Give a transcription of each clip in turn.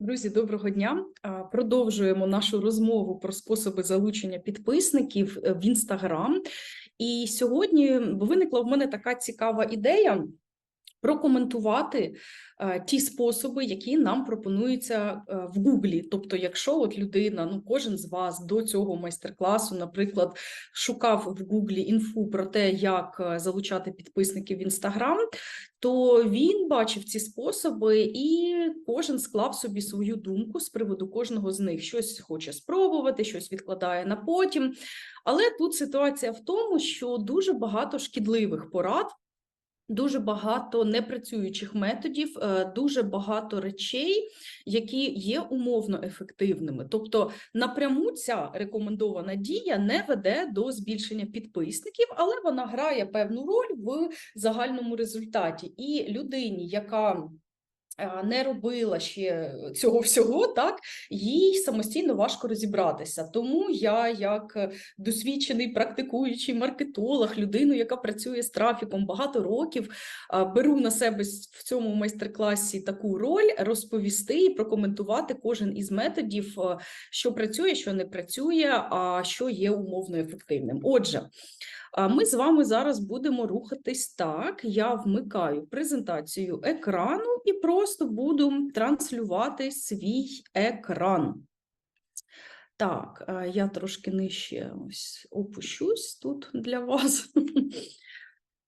Друзі, доброго дня. Продовжуємо нашу розмову про способи залучення підписників е, в Інстаграм. І сьогодні виникла в мене така цікава ідея прокоментувати е, ті способи, які нам пропонуються е, в Гуглі. Тобто, якщо от людина, ну кожен з вас до цього майстер-класу, наприклад, шукав в Гуглі інфу про те, як е, залучати підписників в Інстаграм, то він бачив ці способи, і кожен склав собі свою думку з приводу кожного з них. Щось хоче спробувати, щось відкладає на потім. Але тут ситуація в тому, що дуже багато шкідливих порад. Дуже багато непрацюючих методів, е, дуже багато речей, які є умовно ефективними. Тобто, напряму ця рекомендована дія не веде до збільшення підписників, але вона грає певну роль в загальному результаті. І людині, яка не робила ще цього всього, так їй самостійно важко розібратися. Тому я, як досвідчений практикуючий маркетолог, людину, яка працює з трафіком багато років, беру на себе в цьому майстер-класі таку роль розповісти і прокоментувати кожен із методів, що працює, що не працює, а що є умовно ефективним. Отже. Ми з вами зараз будемо рухатись так. Я вмикаю презентацію екрану і просто буду транслювати свій екран. Так, я трошки нижче ось опущусь тут для вас.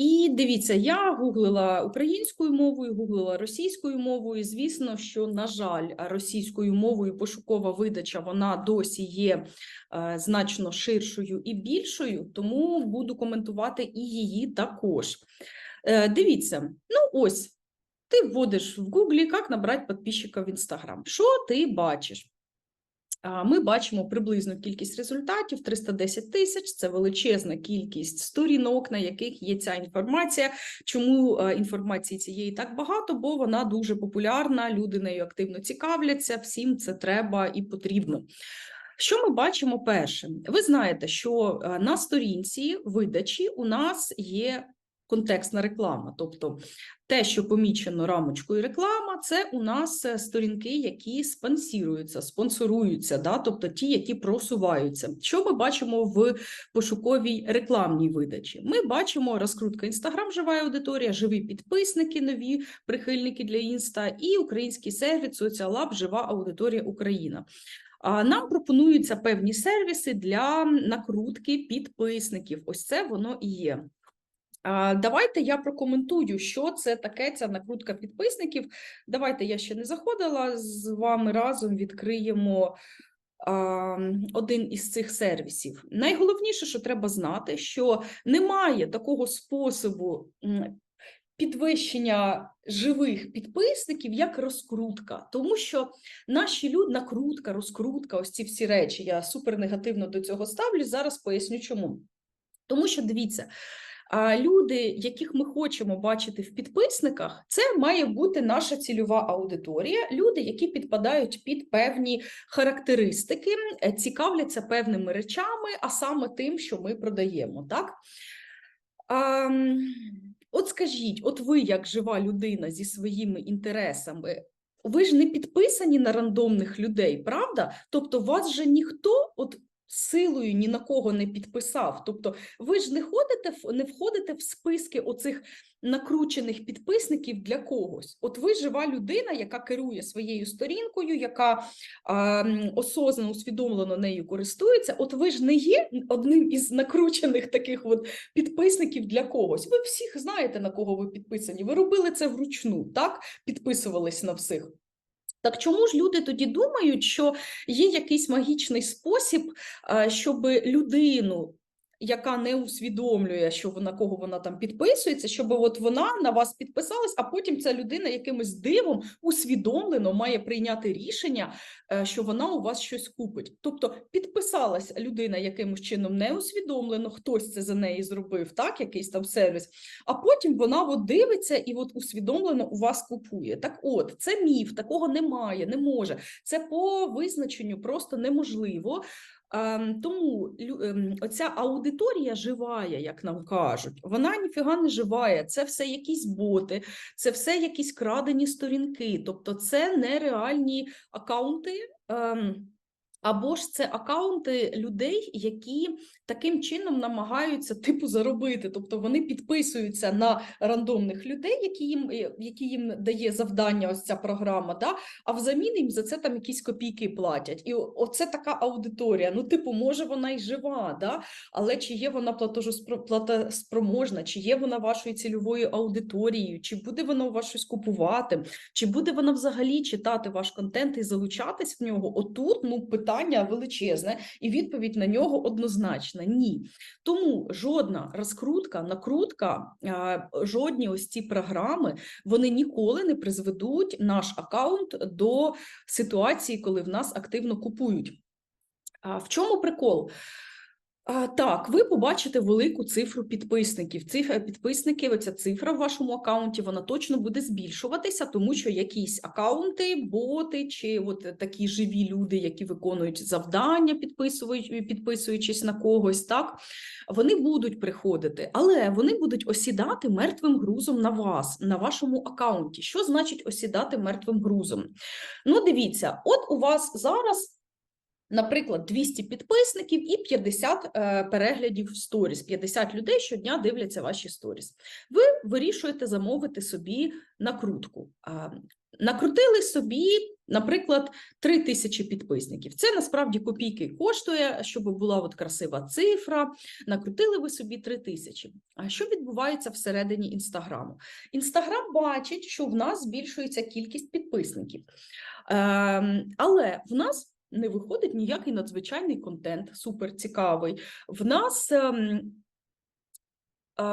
І дивіться, я гуглила українською мовою, гуглила російською мовою. Звісно, що, на жаль, російською мовою пошукова видача вона досі є е, значно ширшою і більшою, тому буду коментувати і її також. Е, дивіться, ну ось, ти вводиш в Гуглі, як набрати підписчика в Інстаграм. Що ти бачиш? Ми бачимо приблизну кількість результатів 310 тисяч. Це величезна кількість сторінок, на яких є ця інформація. Чому е, інформації цієї так багато? Бо вона дуже популярна, люди нею активно цікавляться, всім це треба і потрібно. Що ми бачимо першим? Ви знаєте, що е, на сторінці видачі у нас є контекстна реклама, тобто те, що помічено рамочкою реклама, це у нас е, сторінки, які спонсіруються, спонсоруються, да? тобто ті, які просуваються. Що ми бачимо в пошуковій рекламній видачі? Ми бачимо розкрутка Інстаграм, жива аудиторія, живі підписники, нові прихильники для інста, і український сервіс Соціалаб, жива аудиторія Україна. Нам пропонуються певні сервіси для накрутки підписників. Ось це воно і є. Давайте я прокоментую, що це таке ця накрутка підписників. Давайте я ще не заходила з вами разом відкриємо один із цих сервісів. Найголовніше, що треба знати, що немає такого способу підвищення живих підписників, як розкрутка, тому що наші люди, накрутка, розкрутка, ось ці всі речі. Я супер негативно до цього ставлюсь. Зараз поясню, чому. Тому що дивіться. А люди, яких ми хочемо бачити в підписниках, це має бути наша цільова аудиторія. Люди, які підпадають під певні характеристики, е, цікавляться певними речами, а саме тим, що ми продаємо. Так? От скажіть, от ви, як жива людина зі своїми інтересами, ви ж не підписані на рандомних людей, правда? Тобто, вас же ніхто от силою ні на кого не підписав. Тобто, ви ж не ходите не входите в списки оцих накручених підписників для когось. От ви жива людина, яка керує своєю сторінкою, яка м, осознано, усвідомлено нею користується. От ви ж не є одним із накручених таких от підписників для когось. Ви всіх знаєте, на кого ви підписані. Ви робили це вручну, так? Підписувались на всіх. Так чому ж люди тоді думають, що є якийсь магічний спосіб, а, щоб людину, яка не усвідомлює, що вона кого вона там підписується, щоб от вона на вас підписалась, а потім ця людина якимось дивом усвідомлено має прийняти рішення, е, що вона у вас щось купить. Тобто підписалась людина якимось чином неусвідомлено, хтось це за неї зробив, так, якийсь там сервіс, а потім вона от дивиться і от усвідомлено у вас купує. Так от, це міф, такого немає, не може. Це по визначенню просто неможливо. Ем, Тому ем, оця аудиторія живая, як нам кажуть, вона ніфіга не живає. Це все якісь боти, це все якісь крадені сторінки. Тобто, це нереальні акаунти. Або ж це акаунти людей, які таким чином намагаються типу заробити. Тобто вони підписуються на рандомних людей, які їм, е, які їм дає завдання ось ця програма, да? а взамін їм за це там якісь копійки платять. І оце така аудиторія. Ну, типу, може вона й жива, да? але чи є вона платоспроможна, чи є вона вашою цільовою аудиторією, чи буде вона у вас щось купувати, чи буде вона взагалі читати ваш контент і залучатись в нього? Отут ну питання величезне, і відповідь на нього однозначна: ні. Тому жодна розкрутка, накрутка, жодні ось ці програми вони ніколи не призведуть наш аккаунт до ситуації, коли в нас активно купують. А в чому прикол? Так, ви побачите велику цифру підписників. Цифра підписники, оця цифра в вашому аккаунті, вона точно буде збільшуватися, тому що якісь аккаунти, боти чи от такі живі люди, які виконують завдання, підписують, підписуючись на когось, так вони будуть приходити, але вони будуть осідати мертвим грузом на вас, на вашому аккаунті. Що значить осідати мертвим грузом? Ну, дивіться, от у вас зараз. Наприклад, 200 підписників і 50 е, переглядів в сторіс. 50 людей щодня дивляться ваші сторіс. Ви вирішуєте замовити собі накрутку. Накрутили собі, наприклад, 3 тисячі підписників. Це насправді копійки коштує, щоб була от красива цифра. Накрутили ви собі 3 тисячі. А що відбувається всередині інстаграму? Інстаграм бачить, що в нас збільшується кількість підписників. Ем, але в нас не виходить ніякий надзвичайний контент, супер цікавий. В нас ем,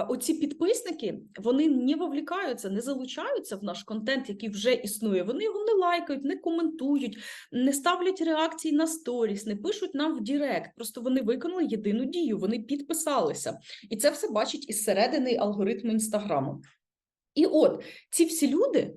оці підписники вони не вовлікаються, не залучаються в наш контент, який вже існує. Вони його не лайкають, не коментують, не ставлять реакції на сторіс, не пишуть нам в Дірект. Просто вони виконали єдину дію, вони підписалися. І це все бачить із середини алгоритму інстаграму. І от ці всі люди.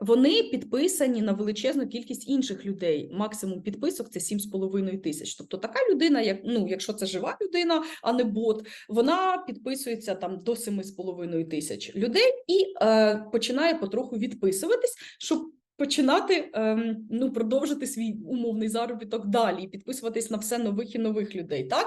Вони підписані на величезну кількість інших людей. Максимум підписок це 7,5 тисяч. Тобто така людина, як ну, якщо це жива людина, а не бот, вона підписується там до 7,5 тисяч людей і е, починає потроху відписуватись, щоб починати ем, ну, продовжити свій умовний заробіток далі підписуватись на все нових і нових людей. Так?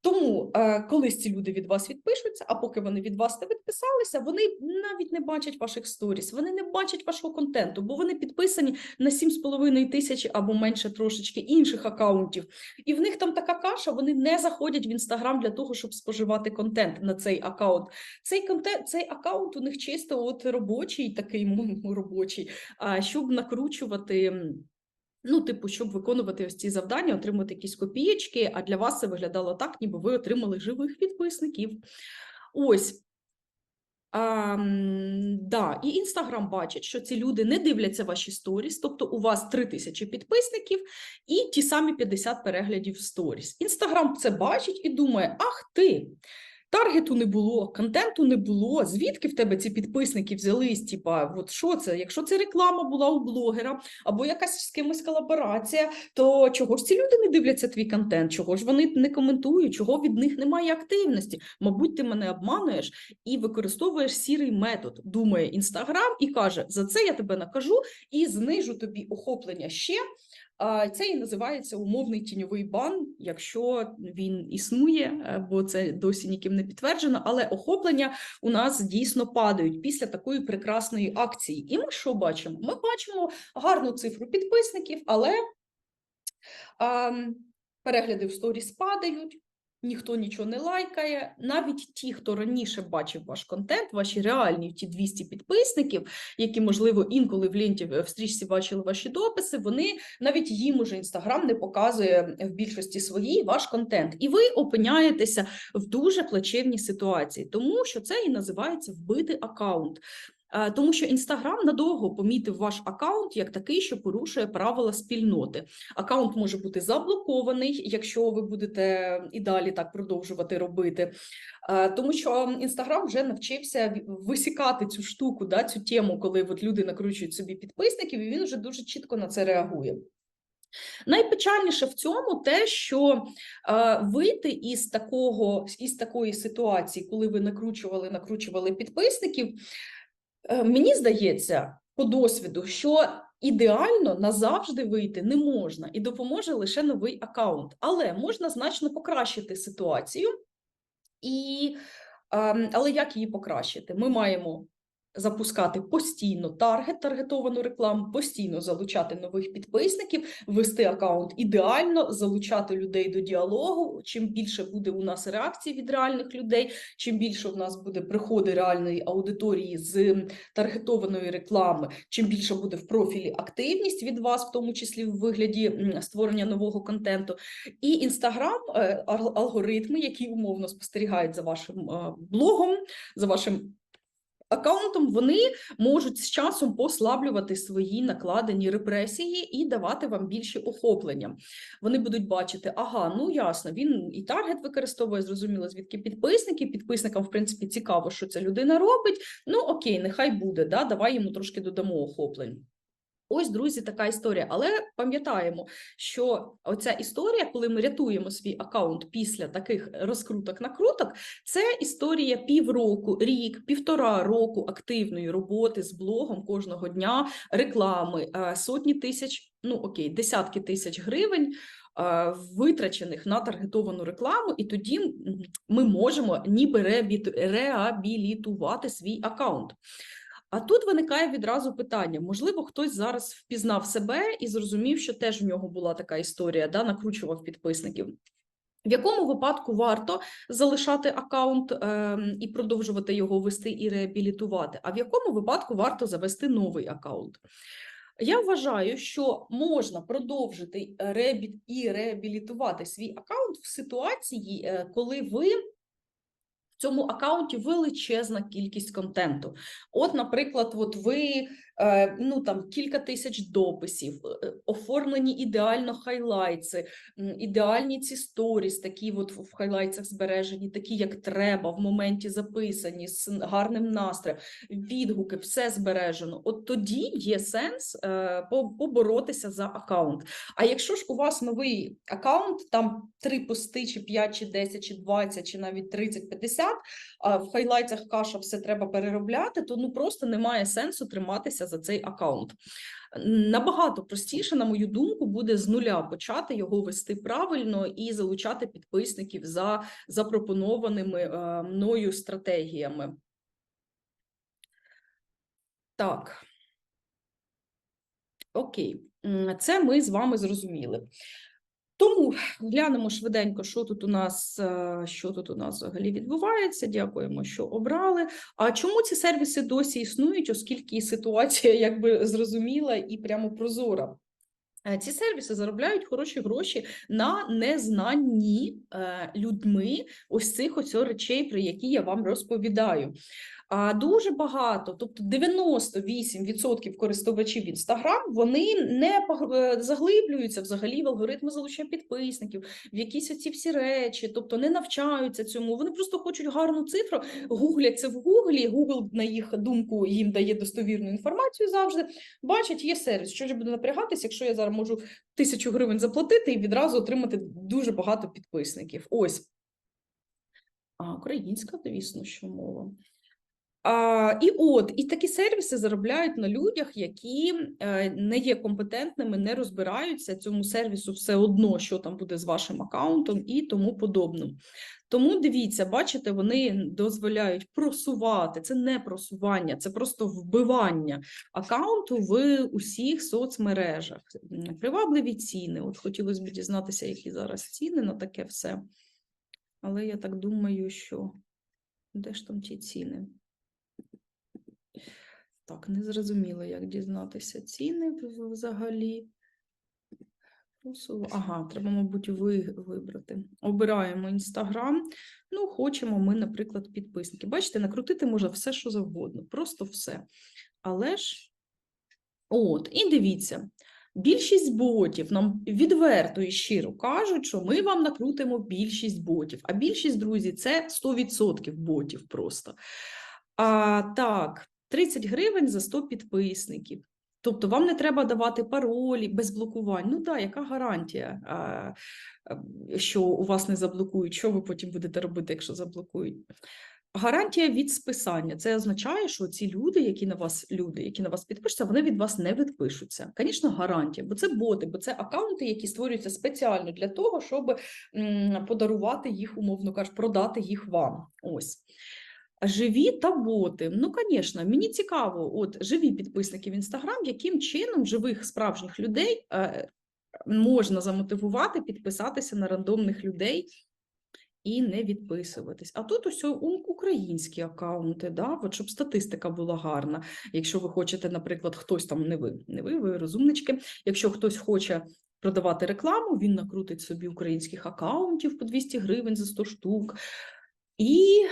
Тому е, колись ці люди від вас відпишуться, а поки вони від вас не відписалися, вони навіть не бачать ваших сторіс, вони не бачать вашого контенту, бо вони підписані на 7,5 тисяч або менше трошечки інших акаунтів. І в них там така каша, вони не заходять в інстаграм для того, щоб споживати контент на цей акаунт. Цей контент, цей акаунт у них чисто от робочий, такий робочий, щоб накручувати. Ну, типу, щоб виконувати ось ці завдання, отримати якісь копієчки, а для вас це виглядало так, ніби ви отримали живих підписників. Ось. А, да, і Інстаграм бачить, що ці люди не дивляться ваші сторіс, тобто у вас 3 тисячі підписників і ті самі 50 переглядів сторіс. Інстаграм це бачить і думає: ах ти, Таргету не було, контенту не було. Звідки в тебе ці підписники взялись? Типа, от що це? Якщо це реклама була у блогера або якась з кимось колаборація, то чого ж ці люди не дивляться твій контент? Чого ж вони не коментують? Чого від них немає активності? Мабуть, ти мене обмануєш і використовуєш сірий метод. Думає інстаграм і каже: за це я тебе накажу і знижу тобі охоплення ще. Це і називається умовний тіньовий бан, якщо він існує, е, бо це досі ніким не підтверджено, але охоплення у нас дійсно падають після такої прекрасної акції. І ми що бачимо? Ми бачимо гарну цифру підписників, але перегляди в сторіс падають. Ніхто нічого не лайкає. Навіть ті, хто раніше бачив ваш контент, ваші реальні ті 200 підписників, які, можливо, інколи в ленті в стрічці бачили ваші дописи, вони навіть їм уже інстаграм не показує в більшості своїй ваш контент. І ви опиняєтеся в дуже плачевній ситуації, тому що це і називається вбити аккаунт. Е, Тому що Інстаграм надовго помітив ваш аккаунт як такий, що порушує правила спільноти. Аккаунт може бути заблокований, якщо ви будете і далі так продовжувати робити. Е, Тому що Інстаграм вже навчився висікати цю штуку, да, цю тему, коли от люди накручують собі підписників, і він вже дуже чітко на це реагує. Найпечальніше в цьому те, що е, вийти із такого із такої ситуації, коли ви накручували, накручували підписників, мені здається, по досвіду, що ідеально назавжди вийти не можна і допоможе лише новий аккаунт, але можна значно покращити ситуацію. І, е, але як її покращити? Ми маємо запускати постійно таргет, таргетовану рекламу, постійно залучати нових підписників, вести аккаунт ідеально, залучати людей до діалогу. Чим більше буде у нас реакцій від реальних людей, чим більше у нас буде приходи реальної аудиторії з таргетованої реклами, чим більше буде в профілі активність від вас, в тому числі в вигляді створення нового контенту. І інстаграм, е, алгоритми, які умовно спостерігають за вашим е, блогом, за вашим аккаунтом вони можуть з часом послаблювати свої накладені репресії і давати вам більше охоплення. Вони будуть бачити, ага, ну ясно, він і таргет використовує, зрозуміло, звідки підписники. Підписникам, в принципі, цікаво, що ця людина робить. Ну окей, нехай буде. да, Давай йому трошки додамо охоплень. Ось, друзі, така історія. Але пам'ятаємо, що оця історія, коли ми рятуємо свій аккаунт після таких розкруток-накруток, це історія півроку, рік, півтора року активної роботи з блогом кожного дня, реклами, е, сотні тисяч, ну окей, десятки тисяч гривень. Е, витрачених на таргетовану рекламу, і тоді ми можемо ніби реабілітувати свій аккаунт. А тут виникає відразу питання: можливо, хтось зараз впізнав себе і зрозумів, що теж в нього була така історія, да, накручував підписників. В якому випадку варто залишати аккаунт е, і продовжувати його вести і реабілітувати, а в якому випадку варто завести новий аккаунт? Я вважаю, що можна продовжити і реабілітувати свій аккаунт в ситуації, е, коли ви цьому аккаунті величезна кількість контенту. От, наприклад, от ви ну там кілька тисяч дописів, е, оформлені ідеально хайлайтси, ідеальні ці сторіс, такі от в хайлайтсах збережені, такі, як треба, в моменті записані, з гарним настроєм, відгуки, все збережено. От тоді є сенс е, поборотися за аккаунт. А якщо ж у вас новий аккаунт, там три пости, чи 5, чи 10, чи 20, чи навіть 30-50, а в хайлайтсах каша все треба переробляти, то ну просто немає сенсу триматися за цей аккаунт. Набагато простіше, на мою думку, буде з нуля почати його вести правильно і залучати підписників за запропонованими е, мною стратегіями. Так. Окей, це ми з вами зрозуміли. Тому глянемо швиденько, що тут у нас е, що тут у нас взагалі відбувається. Дякуємо, що обрали. А чому ці сервіси досі існують, оскільки ситуація якби зрозуміла і прямо прозора? Е, ці сервіси заробляють хороші гроші на незнанні е, людьми ось цих ось речей, про які я вам розповідаю. А дуже багато, тобто 98% користувачів Instagram, вони не е, заглиблюються взагалі в алгоритми залучення підписників, в якісь оці всі речі, тобто не навчаються цьому. Вони просто хочуть гарну цифру, гуглять це в Гуглі. Google, на їх думку, їм дає достовірну інформацію завжди. Бачать, є сервіс. Що ж буде напрягатися, якщо я зараз можу тисячу гривень заплатити і відразу отримати дуже багато підписників. Ось. А українська, звісно, що мова. А, І от і такі сервіси заробляють на людях, які е, не є компетентними, не розбираються цьому сервісу все одно, що там буде з вашим аккаунтом і тому подобне. Тому дивіться, бачите, вони дозволяють просувати. Це не просування, це просто вбивання аккаунту в усіх соцмережах. Привабливі ціни. От хотілося б дізнатися, які зараз ціни на таке все. Але я так думаю, що де ж там ті ціни? Так, не зрозуміло, як дізнатися ціни взагалі. Ага, треба, мабуть, ви вибрати. Обираємо Інстаграм. Ну, хочемо ми, наприклад, підписники. Бачите, накрутити можна все, що завгодно, просто все. Але ж, от, і дивіться, більшість ботів нам відверто і щиро кажуть, що ми вам накрутимо більшість ботів. А більшість, друзі, це 100% ботів просто. А так, 30 гривень за 100 підписників. Тобто вам не треба давати паролі без блокувань. Ну так, яка гарантія, що у вас не заблокують? Що ви потім будете робити, якщо заблокують? Гарантія від списання. Це означає, що ці люди, які на вас люди, які на вас підпишуться, вони від вас не відпишуться. Звісно, гарантія, бо це боти, бо це аккаунти, які створюються спеціально для того, щоб подарувати їх, умовно кажучи, продати їх вам. Ось. Живі та боти. Ну, звісно, мені цікаво, от живі підписники в Інстаграм, яким чином живих справжніх людей е, можна замотивувати підписатися на рандомних людей і не відписуватись. А тут ось українські аккаунти, да? от щоб статистика була гарна. Якщо ви хочете, наприклад, хтось там не ви, не ви, ви розумнички. Якщо хтось хоче продавати рекламу, він накрутить собі українських аккаунтів по 200 гривень за 100 штук. І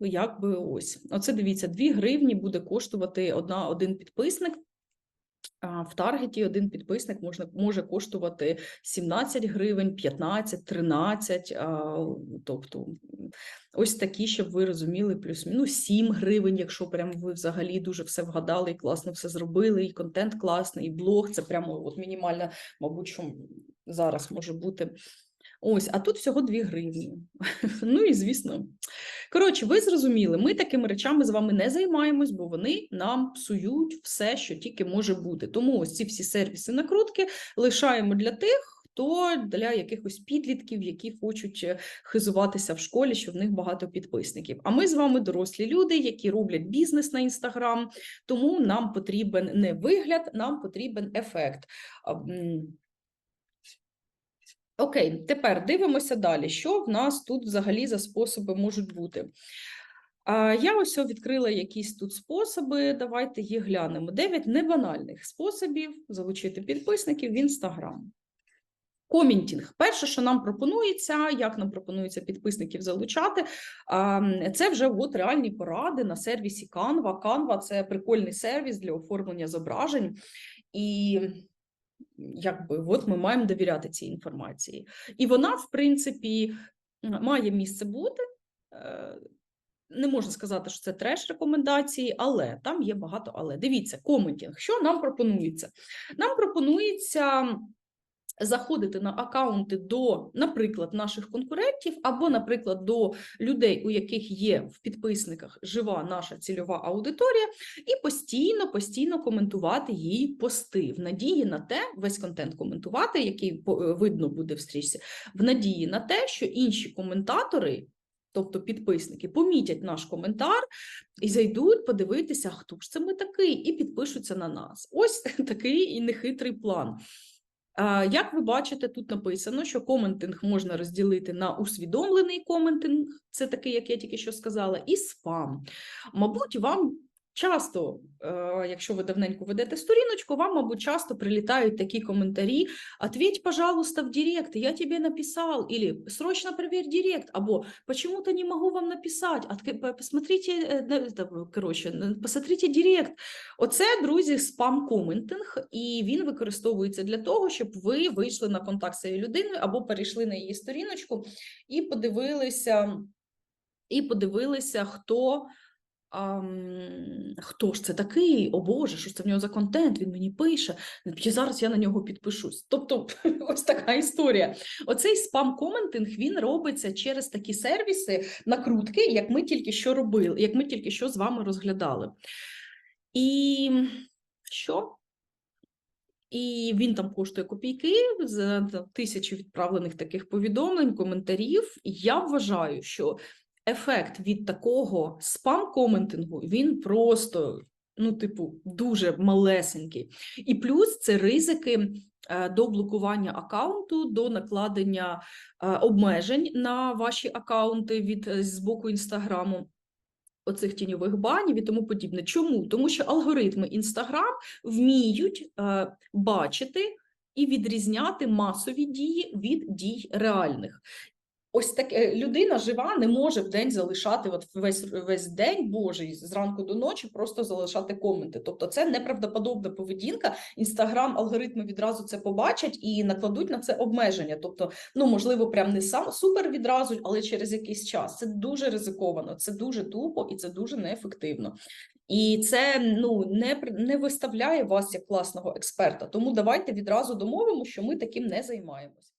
якби ось. Оце дивіться, 2 гривні буде коштувати одна, один підписник. В Таргеті один підписник можна, може коштувати 17 гривень, 15, 13, тобто ось такі, щоб ви розуміли, плюс-мінус 7 гривень, якщо прям ви взагалі дуже все вгадали і класно все зробили, і контент класний, і блог, це прямо от мінімальна, мабуть, що зараз може бути. Ось, а тут всього 2 гривні. Ну і звісно. Коротше, ви зрозуміли, ми такими речами з вами не займаємось, бо вони нам псують все, що тільки може бути. Тому ось ці всі сервіси накрутки лишаємо для тих, хто для якихось підлітків, які хочуть е, хизуватися в школі, що в них багато підписників. А ми з вами дорослі люди, які роблять бізнес на інстаграм, тому нам потрібен не вигляд, нам потрібен ефект. Окей, тепер дивимося далі. Що в нас тут взагалі за способи можуть бути? Я ось відкрила якісь тут способи. Давайте їх глянемо. Дев'ять небанальних способів залучити підписників в Інстаграм. Коментінг. Перше, що нам пропонується, як нам пропонується підписників залучати, це вже от реальні поради на сервісі Canva. Canva – це прикольний сервіс для оформлення зображень. І якби от ми маємо довіряти цій інформації. І вона, в принципі, має місце бути. Е, Не можна сказати, що це треш рекомендації, але там є багато але. Дивіться, коментінг. Що нам пропонується? Нам пропонується заходити на акаунти до, наприклад, наших конкурентів, або, наприклад, до людей, у яких є в підписниках жива наша цільова аудиторія, і постійно, постійно коментувати її пости в надії на те, весь контент коментувати, який е, видно буде в стрічці, в надії на те, що інші коментатори. Тобто підписники помітять наш коментар і зайдуть подивитися, хто ж це ми такий, і підпишуться на нас. Ось такий і нехитрий план. Як ви бачите, тут написано, що коментинг можна розділити на усвідомлений коментинг, це такий, як я тільки що сказала, і спам. Мабуть, вам часто, е, якщо ви давненько ведете сторіночку, вам, мабуть, часто прилітають такі коментарі: «Ответь, пожалуйста, в директ, я тебе написал», или «Срочно проверь директ», або «Почему-то не могу вам написать, отк- посмотрите, на- коротше, посмотрите директ». Оце, друзі, спам-коментинг, і він використовується для того, щоб ви вийшли на контакт з цією людиною або перейшли на її сторіночку і подивилися, і подивилися, хто. Хто ж це такий? О Боже, що це в нього за контент? Він мені пише. І зараз я на нього підпишусь. Тобто, ось така історія. Оцей спам-коментинг він робиться через такі сервіси накрутки, як ми тільки що робили, як ми тільки що з вами розглядали. І що? І він там коштує копійки за тисячі відправлених таких повідомлень, коментарів. Я вважаю, що ефект від такого спам-коментингу він просто, ну, типу, дуже малесенький. І плюс це ризики е, до блокування аккаунту, до накладення е, обмежень на ваші аккаунти від е, з боку інстаграму. Оцих тіньових банів і тому подібне. Чому? Тому що алгоритми Інстаграм вміють бачити і відрізняти масові дії від дій реальних. Ось таке людина жива не може в день залишати от весь весь день Божий зранку до ночі, просто залишати коменти. Тобто, це неправдоподобна поведінка. Інстаграм алгоритми відразу це побачать і накладуть на це обмеження. Тобто, ну можливо, прям не сам супер відразу, але через якийсь час. Це дуже ризиковано, це дуже тупо і це дуже неефективно. І це ну не не виставляє вас як класного експерта. Тому давайте відразу домовимо, що ми таким не займаємось.